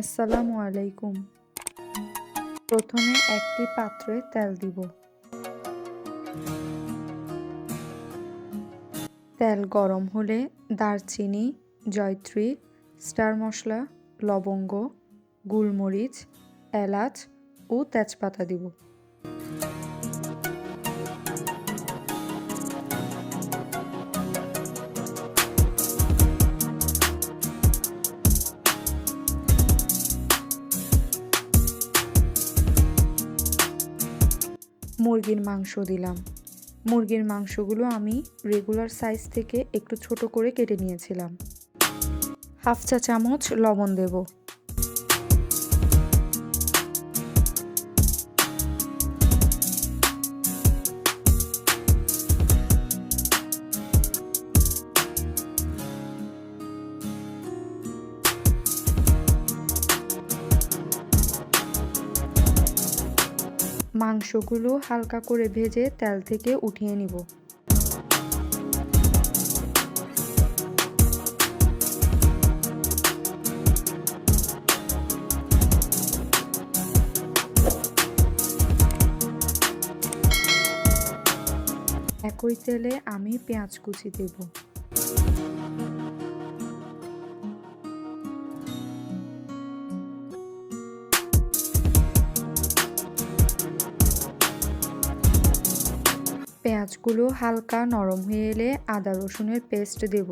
আসসালামু আলাইকুম। প্রথমে একটি পাত্রে তেল দিব। তেল গরম হলে দারচিনি, জয়ত্রী, স্টার মশলা, লবঙ্গ গুলমরিচ এলাচ ও তেজপাতা দিব। মুরগির মাংস দিলাম। মুরগির মাংসগুলো আমি রেগুলার সাইজ থেকে একটু ছোট করে কেটে নিয়েছিলাম। হাফ চা চামচ লবণ দেব। মাংসগুলো হালকা করে ভেজে তেল থেকে উঠিয়ে নিব। একই তেলে আমি পেঁয়াজ কুচি দেব। পেঁয়াজগুলো হালকা নরম হয়ে এলে আদা রসুনের পেস্ট দেব।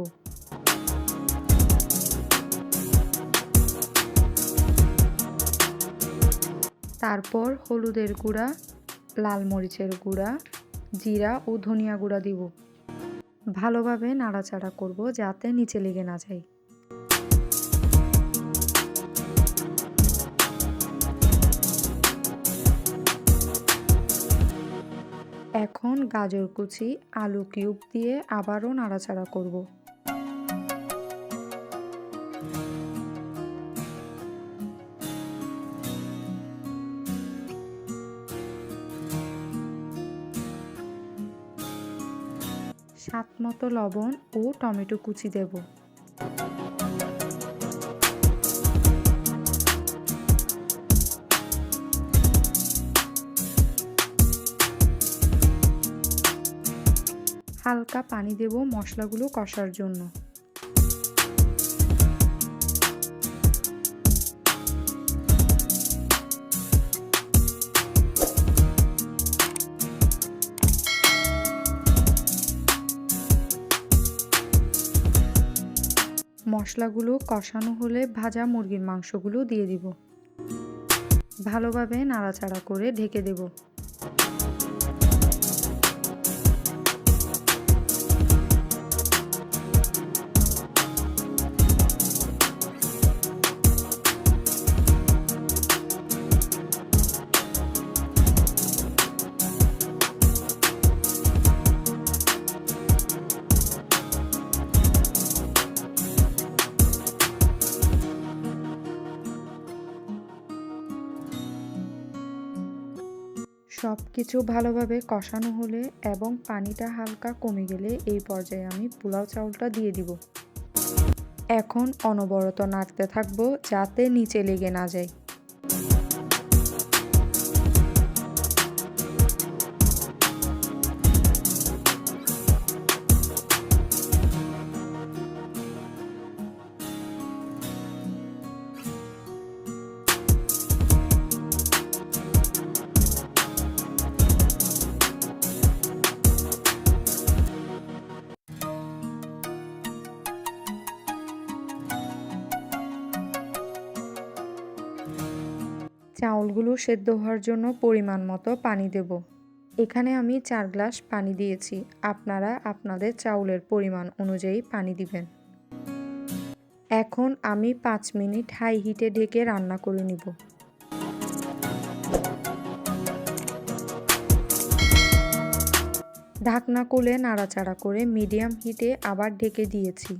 তারপর হলুদের গুঁড়া, লাল মরিচের গুঁড়া, জিরা ও ধনিয়া গুঁড়া দিব। ভালোভাবে নাড়াচাড়া করব যাতে নিচে লেগে না যায়। এখন গাজর কুচি, আলু কিউব দিয়ে আবারও নাড়াচাড়া করব। স্বাদ মতো লবণ ও টমেটো কুচি দেব। হালকা পানি দেব মশলাগুলো কষার জন্য। মশলাগুলো কষানো হলে ভাজা মুরগির মাংসগুলো দিয়ে দিব। ভালোভাবে নাড়াচাড়া করে ঢেকে দেব। সব কিছু ভালোভাবে কষানো হলে এবং পানিটা হালকা কমে গেলে এই পর্যায়ে আমি পোলাও চাউলটা দিয়ে দিব। এখন অনবরত নাড়তে থাকব যাতে নিচে লেগে না যায়। চাউলগুলো সেদ্ধ হওয়ার জন্য পরিমাণ মতো পানি দেব। এখানে আমি চার গ্লাস পানি দিয়েছি। আপনারা আপনাদের চাউলের পরিমাণ অনুযায়ী পানি দিবেন। এখন আমি পাঁচ মিনিট হাই হিটে ঢেকে রান্না করে নিব। ঢাকনা কোলে নাড়াচাড়া করে মিডিয়াম হিটে আবার ঢেকে দিয়েছি।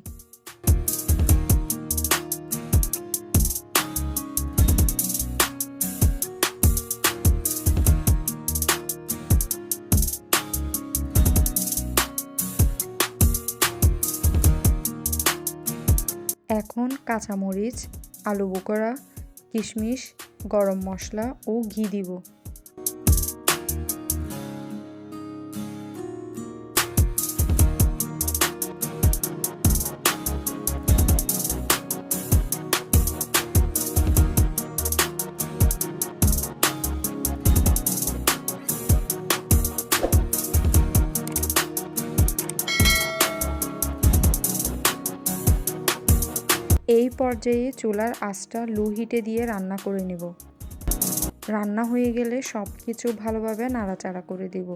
এখন কাঁচামরিচ আলু বোকরা কিশমিশ গরম মশলা ও ঘি দিব। পর্যায়ে চুলার আঁচটা লো হিটে দিয়ে রান্না করে নেব। রান্না হয়ে গেলে সব কিছু ভালোভাবে নাড়াচাড়া করে দেব।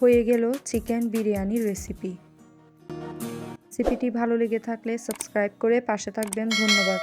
হয়ে গেল চিকেন বিরিয়ানির রেসিপি। রেসিপিটি ভালো লেগে থাকলে সাবস্ক্রাইব করে পাশে থাকবেন। ধন্যবাদ।